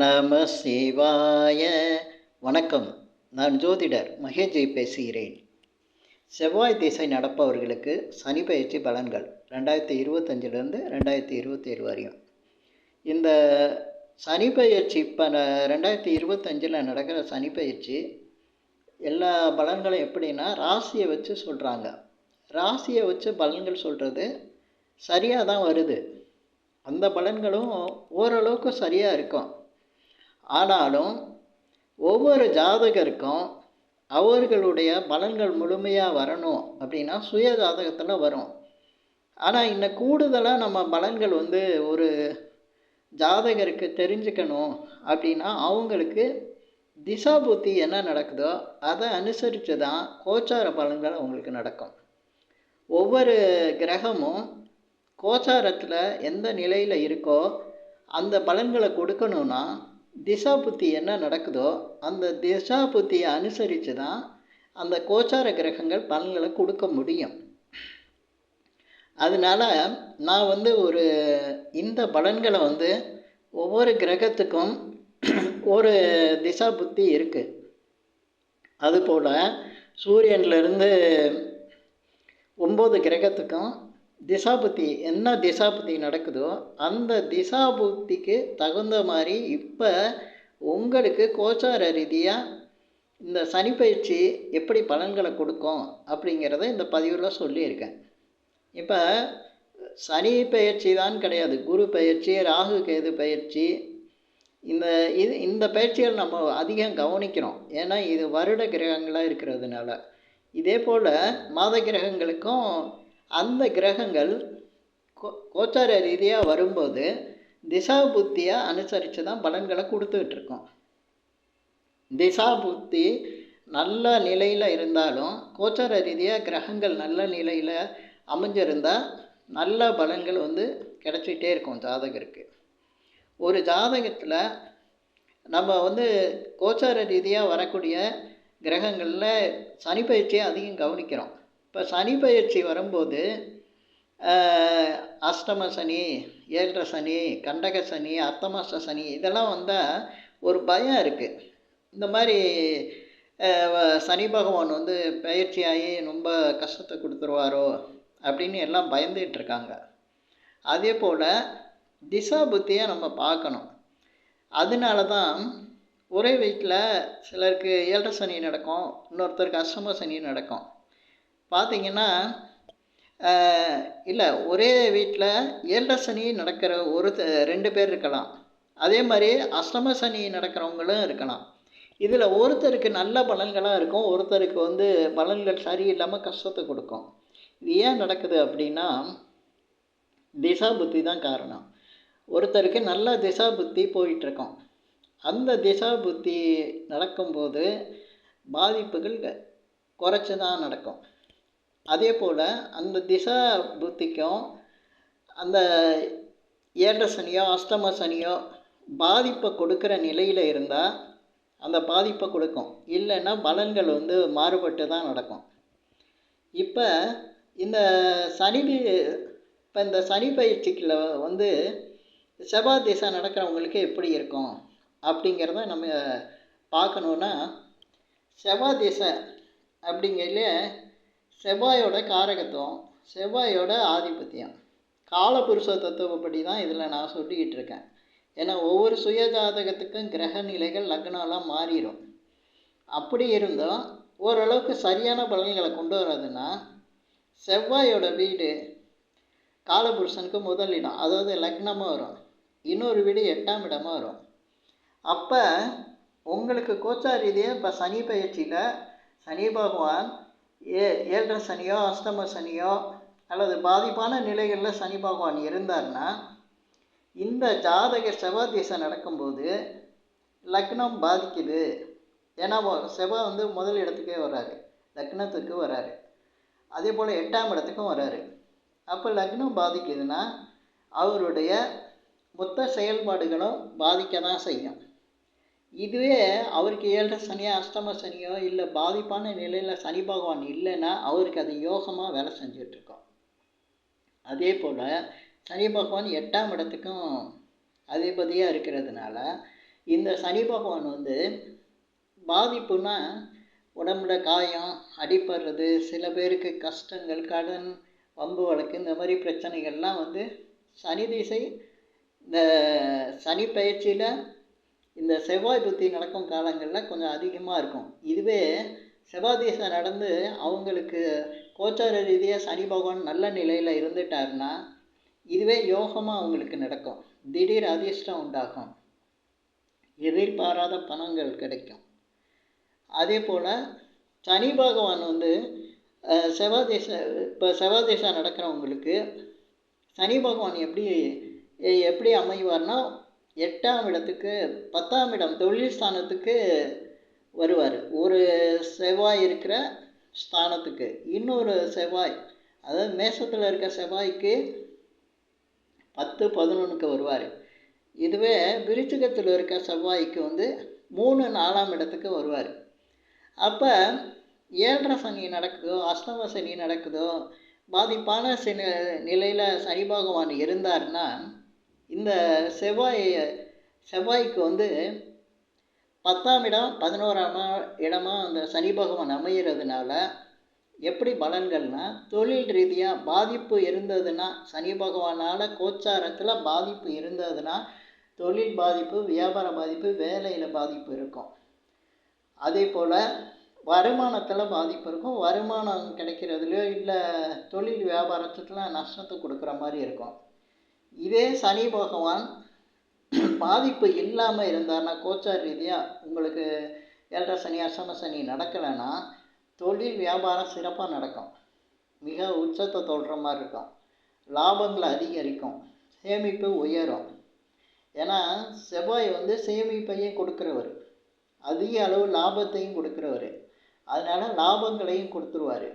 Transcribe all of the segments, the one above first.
நம சிவாய. வணக்கம். நான் ஜோதிடர் மகேஜி பேசுகிறேன். செவ்வாய் திசை நடப்பவர்களுக்கு சனி பயிற்சி பலன்கள் ரெண்டாயிரத்தி இருபத்தஞ்சிலேருந்து ரெண்டாயிரத்தி இருபத்தேழு வரையும். இந்த சனி பயிற்சி இப்போ ரெண்டாயிரத்தி இருபத்தஞ்சில் நடக்கிற சனி பயிற்சி எல்லா பலன்களும் எப்படின்னா ராசியை வச்சு சொல்கிறாங்க ராசியை வச்சு பலன்கள் சொல்கிறது சரியாக தான் வருது. அந்த பலன்களும் ஓரளவுக்கு சரியாக இருக்கும். ஆனாலும் ஒவ்வொரு ஜாதகருக்கும் அவர்களுடைய பலன்கள் முழுமையாக வரணும் அப்படின்னா சுய ஜாதகத்தில் வரும். ஆனால் இன்னும் கூடுதலாக நம்ம பலன்கள் வந்து ஒரு ஜாதகருக்கு தெரிஞ்சுக்கணும் அப்படின்னா அவங்களுக்கு திசா புத்தி என்ன நடக்குதோ அதை அனுசரித்து தான் கோச்சார பலன்கள் அவங்களுக்கு நடக்கும். ஒவ்வொரு கிரகமும் கோச்சாரத்தில் எந்த நிலையில் இருக்கோ அந்த பலன்களை கொடுக்கணுன்னா திசா புத்தி என்ன நடக்குதோ அந்த திசா புத்தியை அனுசரித்து தான் அந்த கோச்சார கிரகங்கள் பலன்களை கொடுக்க முடியும். அதனால் நான் வந்து ஒரு இந்த பலன்களை வந்து ஒவ்வொரு கிரகத்துக்கும் ஒரு திசா புத்தி இருக்குது அதுபோல் சூரியன்லேருந்து ஒம்பது கிரகத்துக்கும் திசாபுத்தி என்ன திசாபுத்தி நடக்குதோ அந்த திசாபுத்திக்கு தகுந்த மாதிரி இப்போ உங்களுக்கு கோச்சார ரீதியாக இந்த சனி பயிற்சி எப்படி பலன்களை கொடுக்கும் அப்படிங்கிறத இந்த பதிவில் சொல்லியிருக்கேன். இப்போ சனி பயிற்சி தான் கிடையாது. குரு பயிற்சி ராகு கேது பயிற்சி இந்த இது இந்த பயிற்சிகள் நம்ம அதிகம் கவனிக்கிறோம். ஏன்னா இது வருட கிரகங்களாக இருக்கிறதுனால. இதே போல் மாத கிரகங்களுக்கும் அந்த கிரகங்கள் கோ கோச்சார ரீதியாக வரும்போது திசா புத்தியை அனுசரித்து தான் பலன்களை கொடுத்துட்ருக்கோம் திசா புத்தி நல்ல நிலையில் இருந்தாலும் கோச்சார ரீதியாக கிரகங்கள் நல்ல நிலையில் அமைஞ்சிருந்தால் நல்ல பலன்கள் வந்து கிடச்சிக்கிட்டே இருக்கும் ஜாதகருக்கு. ஒரு ஜாதகத்தில் நம்ம வந்து கோச்சார ரீதியாக வரக்கூடிய கிரகங்களில் சனி பயிற்சியை அதிகம் கவனிக்கிறோம். இப்போ சனி பயிற்சி வரும்போது அஷ்டம சனி ஏழரை சனி கண்டக சனி அர்த்தமாச சனி இதெல்லாம் வந்தால் ஒரு பயம் இருக்குது இந்த மாதிரி சனி பகவான் வந்து பயிற்சியாகி ரொம்ப கஷ்டத்தை கொடுத்துருவாரோ அப்படின்னு எல்லாம் பயந்துகிட்ருக்காங்க அதே போல் திசா புத்தியை நம்ம பார்க்கணும். அதனால தான் ஒரே வீட்டில் சிலருக்கு ஏழரை சனி நடக்கும் இன்னொருத்தருக்கு அஷ்டம சனி நடக்கும். பார்த்திங்கன்னா இல்லை ஒரே வீட்டில் ஏழரை சனி நடக்கிற ஒரு ரெண்டு பேர் இருக்கலாம். அதே மாதிரி அஷ்டம சனி நடக்கிறவங்களும் இருக்கலாம். இதில் ஒருத்தருக்கு நல்ல பலன்களாக இருக்கும் ஒருத்தருக்கு வந்து பலன்கள் சரியில்லாமல் கஷ்டத்தை கொடுக்கும். இது ஏன் நடக்குது அப்படின்னா திசா புத்தி தான் காரணம். ஒருத்தருக்கு நல்ல திசா புத்தி போயிட்டுருக்கோம். அந்த திசா புத்தி நடக்கும்போது பாதிப்புகள் குறைச்சி தான் நடக்கும். அதே போல் அந்த திசா புத்திக்கும் அந்த ஏழரை சனியோ அஷ்டம சனியோ பாதிப்பை கொடுக்குற நிலையில் இருந்தால் அந்த பாதிப்பை கொடுக்கும். இல்லைன்னா பலன்கள் வந்து மாறுபட்டு தான் நடக்கும். இப்போ இந்த சனி இப்போ இந்த சனி பயிற்சிக்கில் வந்து செவ்வாய் திசை நடக்கிறவங்களுக்கு எப்படி இருக்கும்? அப்படிங்கிறத நம்ம பார்க்கணுன்னா செவ்வாய் திசை அப்படிங்கிறதுல செவ்வாயோட காரகத்துவம் செவ்வாயோட ஆதிபத்தியம். காலபுருஷ தத்துவப்படி தான் இதில் நான் சொல்லிக்கிட்டு இருக்கேன். ஏன்னா ஒவ்வொரு சுய ஜாதகத்துக்கும் கிரக நிலைகள் லக்னம்லாம் மாறிடும் அப்படி இருந்தும் ஓரளவுக்கு சரியான பலன்களை கொண்டு வர்றதுன்னா செவ்வாயோட வீடு காலபுருஷனுக்கு முதல் இடம். அதாவது லக்னமாக வரும். இன்னொரு வீடு எட்டாம் இடமாக வரும். அப்போ உங்களுக்கு கோச்சார் ரீதியாக இப்போ சனி பயிற்சியில் சனி பகவான் ஏ ஏழரை சனியோ அஷ்டம சனியோ அல்லது பாதிப்பான நிலைகளில் சனி பகவான் இருந்தார்னா இந்த ஜாதக செவ்வாய் திசை நடக்கும்போது லக்னம் பாதிக்குது. ஏன்னா செவ்வாய் வந்து முதல் இடத்துக்கே வராரு. லக்னத்துக்கு வராரு. அதே போல் எட்டாம் இடத்துக்கும் வராரு. அப்போ லக்னம் பாதிக்குதுன்னா அவருடைய மொத்த செயல்பாடுகளும் பாதிக்க தான் செய்யும். இதுவே அவருக்கு ஏழரை சனியோ அஷ்டம சனியோ இல்லை பாதிப்பான நிலையில் சனி பகவான் இல்லைன்னா அவருக்கு அது யோகமாக வேலை செஞ்சிட்ருக்கோம் அதே போல் சனி பகவான் எட்டாம் இடத்துக்கும் அதிபதியாக இருக்கிறதுனால இந்த சனி பகவான் வந்து பாதிப்புனா உடம்புல காயம் அடிபடுறது சில பேருக்கு கஷ்டங்கள் கடன் வம்பு வழக்கு இந்த மாதிரி பிரச்சனைகள்லாம் வந்து சனி திசை இந்த சனி பயிற்சியில் இந்த செவ்வாய் புத்தி நடக்கும் காலங்களில் கொஞ்சம் அதிகமாக இருக்கும். இதுவே செவ்வாய் திசை நடந்து அவங்களுக்கு கோச்சார ரீதியாக சனி பகவான் நல்ல நிலையில் இருந்துட்டாருன்னா இதுவே யோகமாக அவங்களுக்கு நடக்கும். திடீர் அதிர்ஷ்டம் உண்டாகும். எதிர்பாராத பணங்கள் கிடைக்கும். அதே போல் சனி பகவான் வந்து அஹ், செவ்வாய் இப்போ செவ்வாய் நடக்கிறவங்களுக்கு சனி பகவான் எப்படி எப்படி அமைவார்னா எட்டாம் இடத்துக்கு பத்தாம் இடம் தொழில் ஸ்தானத்துக்கு வருவார். ஒரு செவ்வாய் இருக்கிற ஸ்தானத்துக்கு. இன்னொரு செவ்வாய் அதாவது மேசத்தில் இருக்க செவ்வாய்க்கு பத்து பதினொன்றுக்கு வருவார். இதுவே விருச்சிகத்தில் இருக்க செவ்வாய்க்கு வந்து மூணு நாலாம் இடத்துக்கு வருவார். அப்போ ஏழரை சனி நடக்குதோ அஷ்டம சனி நடக்குதோ பாதிப்பான சில நிலையில் சனி பகவான் இருந்தார்னா இந்த செவ்வாய் செவ்வாய்க்கு வந்து பத்தாம் இடம் பதினோராம் இடமா அந்த சனி பகவான் அமைகிறதுனால எப்படி பலன்கள்னா தொழில் ரீதியாக பாதிப்பு இருந்ததுன்னா சனி பகவானால் கோச்சாரத்தில் பாதிப்பு இருந்ததுன்னா தொழில் பாதிப்பு வியாபார பாதிப்பு வேலையில் பாதிப்பு இருக்கும். அதே போல் வருமானத்தில் பாதிப்பு இருக்கும். வருமானம் கிடைக்கிறதுலையோ இல்லை தொழில் வியாபாரத்துக்குலாம் நஷ்டத்தை கொடுக்குற மாதிரி இருக்கும். இதே சனி பகவான் பாதிப்பு இல்லாமல் இருந்தார்னா கோச்சார் ரீதியாக உங்களுக்கு ஏழரை சனி அசம சனி நடக்கலைன்னா தொழில் வியாபாரம் சிறப்பாக நடக்கும். மிக உச்சத்தை தொடுற மாதிரி இருக்கும். லாபங்கள் அதிகரிக்கும். சேமிப்பு உயரும். ஏன்னா செவ்வாய் வந்து சேமிப்பையும் கொடுக்குறவர். அதிக அளவு லாபத்தையும் கொடுக்குறவர். அதனால் லாபங்களையும் கொடுத்துருவார்.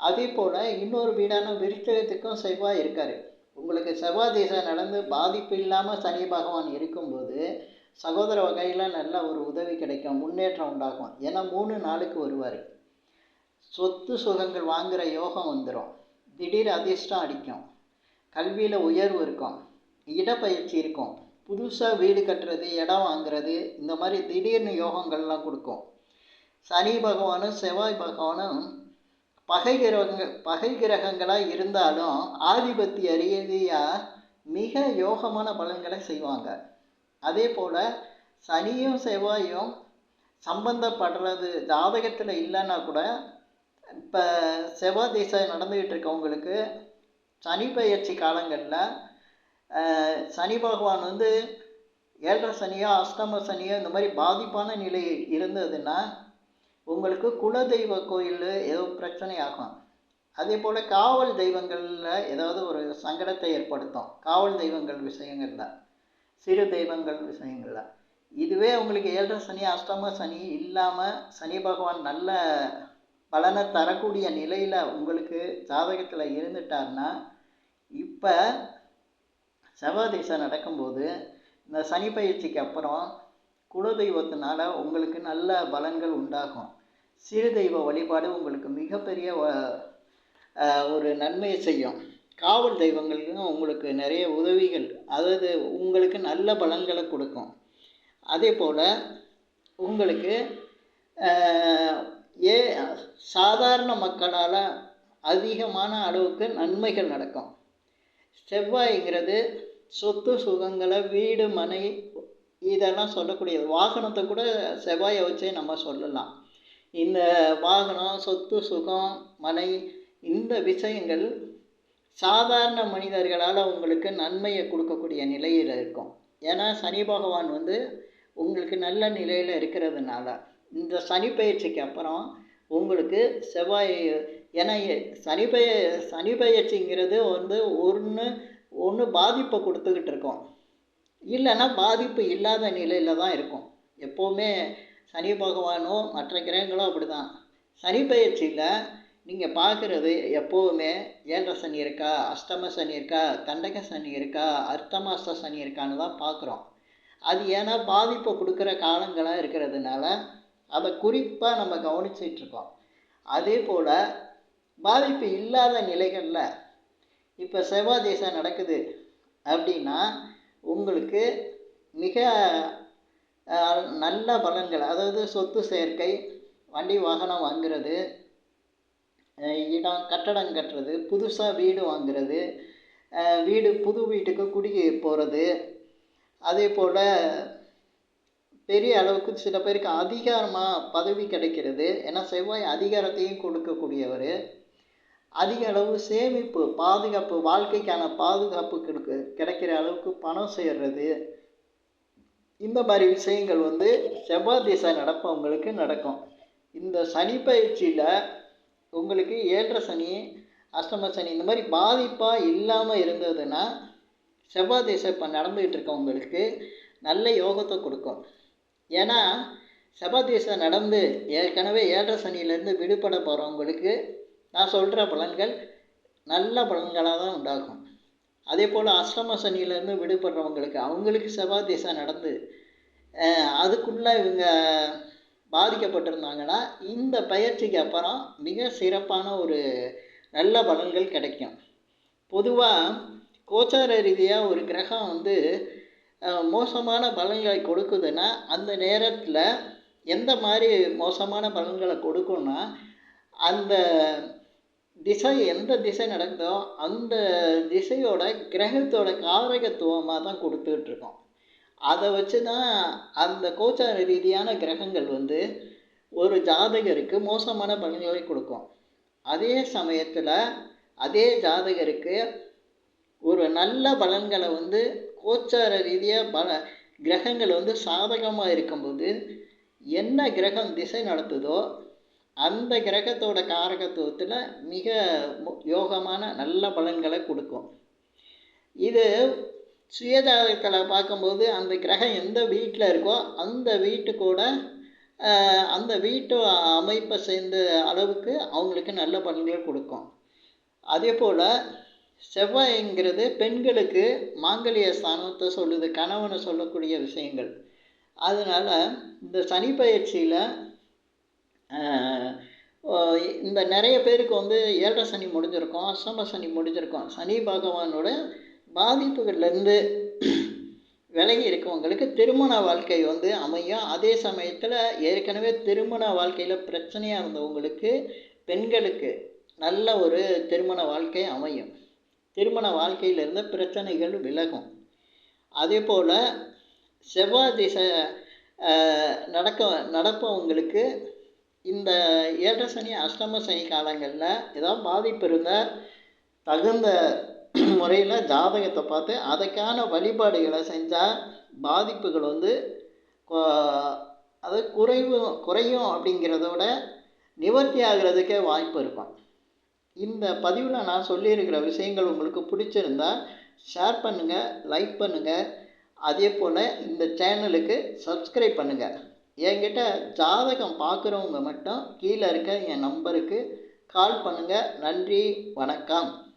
அதே போல் இன்னொரு வீடான விருச்சகத்துக்கும் செவ்வாய் இருக்கார். உங்களுக்கு செவ்வாய் திசை நடந்து பாதிப்பு இல்லாமல் சனி பகவான் இருக்கும்போது சகோதர வகையில் நல்ல ஒரு உதவி கிடைக்கும் முன்னேற்றம் உண்டாகும். ஏன்னா மூணு நாளுக்கு வருவார். சொத்து சுகங்கள் வாங்குகிற யோகம் வந்துடும் திடீர் அதிர்ஷ்டம் அடிக்கும். கல்வியில் உயர்வு இருக்கும். இடப்பயிற்சி இருக்கும். புதுசாக வீடு கட்டுறது இடம் வாங்குறது இந்த மாதிரி திடீர்னு யோகங்கள்லாம் கொடுக்கும். சனி பகவானும் செவ்வாய் பகவானும் பகை கிரகங்க பகை கிரகங்களாக இருந்தாலும் ஆதிபத்திய ரீதியாக மிக யோகமான பலன்களை செய்வாங்க. அதே போல் சனியும் செவ்வாயும் சம்பந்தப்படுறது ஜாதகத்தில் இல்லைன்னா கூட இப்போ செவ்வாய் திசை நடந்துக்கிட்டு இருக்கவங்களுக்கு சனி பயிற்சி காலங்களில் சனி பகவான் வந்து ஏழரை சனியோ அஷ்டம சனியோ இந்த மாதிரி பாதிப்பான நிலை இருந்ததுன்னா உங்களுக்கு குலதெய்வ கோயில் ஏதோ பிரச்சனை ஆகும் அதே போல் காவல் தெய்வங்களில் ஏதாவது ஒரு சங்கடத்தை ஏற்படுத்தும். காவல் தெய்வங்கள் விஷயங்களில் சிறு தெய்வங்கள் விஷயங்களில். இதுவே உங்களுக்கு ஏழரை சனி அஷ்டம சனி இல்லாமல் சனி பகவான் நல்ல பலனை தரக்கூடிய நிலையில் உங்களுக்கு ஜாதகத்தில் இருந்துட்டார்னா இப்போ செவ்வாதிசை நடக்கும்போது இந்த சனி பயிற்சிக்கு அப்புறம் குலதெய்வத்தினால உங்களுக்கு நல்ல பலன்கள் உண்டாகும். சிறு தெய்வ வழிபாடு உங்களுக்கு மிகப்பெரிய ஒரு நன்மையை செய்யும். காவல் தெய்வங்களுக்கும் உங்களுக்கு நிறைய உதவிகள் அதாவது உங்களுக்கு நல்ல பலன்களை கொடுக்கும். அதே போல் உங்களுக்கு ஏ சாதாரண மக்களால் அதிகமான அளவுக்கு நன்மைகள் நடக்கும். செவ்வாய்ங்கிறது சொத்து சுகங்களை வீடு மனை இதெல்லாம் சொல்லக்கூடியது. வாகனத்தை கூட செவ்வாயை வச்சே நம்ம சொல்லலாம். இந்த வாகனம் சொத்து சுகம் மனை இந்த விஷயங்கள் சாதாரண மனிதர்களால் உங்களுக்கு நன்மையை கொடுக்கக்கூடிய நிலையில் இருக்கும். ஏன்னா சனி பகவான் வந்து உங்களுக்கு நல்ல நிலையில் இருக்கிறதுனால இந்த சனி பயிற்சிக்கு அப்புறம் உங்களுக்கு செவ்வாய் ஏன்னா சனி பய சனி பயிற்சிங்கிறது வந்து ஒன்று ஒன்று பாதிப்பை கொடுத்துக்கிட்டு இருக்கோம். இல்லைன்னா பாதிப்பு இல்லாத நிலையில் தான் இருக்கும். எப்போவுமே சனி பகவானோ மற்ற கிரகங்களும் அப்படி தான் சனி பயிற்சியில் நீங்கள் பார்க்குறது எப்போவுமே ஏழரை சனி இருக்கா அஷ்டம சனி இருக்கா கண்டக சனி இருக்கா அர்த்தமாச சனி இருக்கான்னு தான் பார்க்குறோம். அது ஏன்னா பாதிப்பை கொடுக்குற காலங்களாக இருக்கிறதுனால அதை குறிப்பாக நம்ம கவனிச்சிட்ருக்கோம் அதே போல் பாதிப்பு இல்லாத நிலைகளில் இப்போ செவ்வாய் திசை நடக்குது அப்படின்னா உங்களுக்கு மிக நல்ல பலன்கள். அதாவது சொத்து சேர்க்கை வண்டி வாகனம் வாங்குறது இடம் கட்டடம் கட்டுறது புதுசாக வீடு வாங்குறது வீடு புது வீட்டுக்கு குடி போகிறது அதே போல் பெரிய அளவுக்கு சில பேருக்கு அதிகாரமாக பதவி கிடைக்கிறது. ஏன்னா செவ்வாய் அதிகாரத்தையும் கொடுக்கக்கூடியவர். அதிக அளவு சேமிப்பு பாதுகாப்பு வாழ்க்கைக்கான பாதுகாப்பு கிடைக்கிற அளவுக்கு பணம் சேர்றது. இந்த மாதிரி விஷயங்கள் வந்து செவ்வாய் திசை நடப்பவங்களுக்கு நடக்கும். இந்த சனி பயிற்சியில் உங்களுக்கு ஏழரை சனி அஷ்டம சனி இந்த மாதிரி பாதிப்பாக இல்லாமல் இருந்ததுன்னா செவ்வாய் திசை இப்போ நடந்துகிட்டு இருக்கவங்களுக்கு நல்ல யோகத்தை கொடுக்கும். ஏன்னா செவ்வாய் திசை நடந்து ஏற்கனவே ஏழரை சனியிலேருந்து விடுபட போகிறவங்களுக்கு நான் சொல்கிற பலன்கள் நல்ல பலன்களாக தான் உண்டாகும். அதே போல் அஷ்டம சனியிலேருந்து விடுபடுறவங்களுக்கு அவங்களுக்கு செவ்வாய் திசை நடந்து அதுக்குள்ளே இவங்க பாதிக்கப்பட்டிருந்தாங்கன்னா இந்த பயிற்சிக்கு அப்புறம் மிக சிறப்பான ஒரு நல்ல பலன்கள் கிடைக்கும். பொதுவாக கோச்சார ரீதியாக ஒரு கிரகம் வந்து மோசமான பலன்களை கொடுக்குதுன்னா அந்த நேரத்தில் எந்த மாதிரி மோசமான பலன்களை கொடுக்கும்னா அந்த திசை எந்த திசை நடக்குதோ அந்த திசையோட கிரகத்தோட காரகத்துவமாக தான் கொடுத்துட்ருக்கோம் அதை வச்சு தான் அந்த கோச்சார ரீதியான கிரகங்கள் வந்து ஒரு ஜாதகருக்கு மோசமான பலன்களை கொடுக்கும். அதே சமயத்தில் அதே ஜாதகருக்கு ஒரு நல்ல பலன்களை வந்து கோச்சார ரீதியாக பல கிரகங்கள் வந்து சாதகமாக இருக்கும்போது என்ன கிரகம் திசை நடத்துதோ அந்த கிரகத்தோட காரகத்துவத்தில் மிக யோகமான நல்ல பலன்களை கொடுக்கும். இது சுயஜாதகத்தில் பார்க்கும்போது அந்த கிரகம் எந்த வீட்டில் இருக்கோ அந்த வீட்டுக்கூட அந்த வீட்டு அமைப்பை சேர்ந்த அளவுக்கு அவங்களுக்கு நல்ல பலன்கள் கொடுக்கும். அதே போல் செவ்வாய்ங்கிறது பெண்களுக்கு மாங்கல்ய ஸ்தானத்தை சொல்லுது கணவனை சொல்லக்கூடிய விஷயங்கள். அதனால் இந்த சனி பயிற்சியில் இந்த நிறைய பேருக்கு வந்து ஏழரை சனி முடிஞ்சிருக்கும் அஷ்டம சனி முடிஞ்சிருக்கும். சனி பகவானோட பாதிப்புகள்லேருந்து விலகி இருக்கவங்களுக்கு திருமண வாழ்க்கை வந்து அமையும். அதே சமயத்தில் ஏற்கனவே திருமண வாழ்க்கையில் பிரச்சனையாக இருந்தவங்களுக்கு பெண்களுக்கு நல்ல ஒரு திருமண வாழ்க்கை அமையும். திருமண வாழ்க்கையிலிருந்து பிரச்சனைகள் விலகும். அதே போல் செவ்வாய் திசை நடக்க நடப்பவங்களுக்கு இந்த ஏழரை சனி அஷ்டம சனி காலங்களில் ஏதாவது பாதிப்பு இருந்தால் தகுந்த முறையில் ஜாதகத்தை பார்த்து அதுக்கான வழிபாடுகளை செஞ்சால் பாதிப்புகள் வந்து அது குறைவு குறையும் அப்படிங்கிறதோட நிவர்த்தி ஆகிறதுக்கே வாய்ப்பு இருக்கும். இந்த பதிவில் நான் சொல்லியிருக்கிற விஷயங்கள் உங்களுக்கு பிடிச்சிருந்தா ஷேர் பண்ணுங்கள் லைக் பண்ணுங்கள் அதே போல் இந்த சேனலுக்கு சப்ஸ்கிரைப் பண்ணுங்கள் என்கிட்ட ஜாதகம் பார்க்குறவங்க மட்டும் கீழே இருக்க என் நம்பருக்கு கால் பண்ணுங்கள் நன்றி வணக்கம்.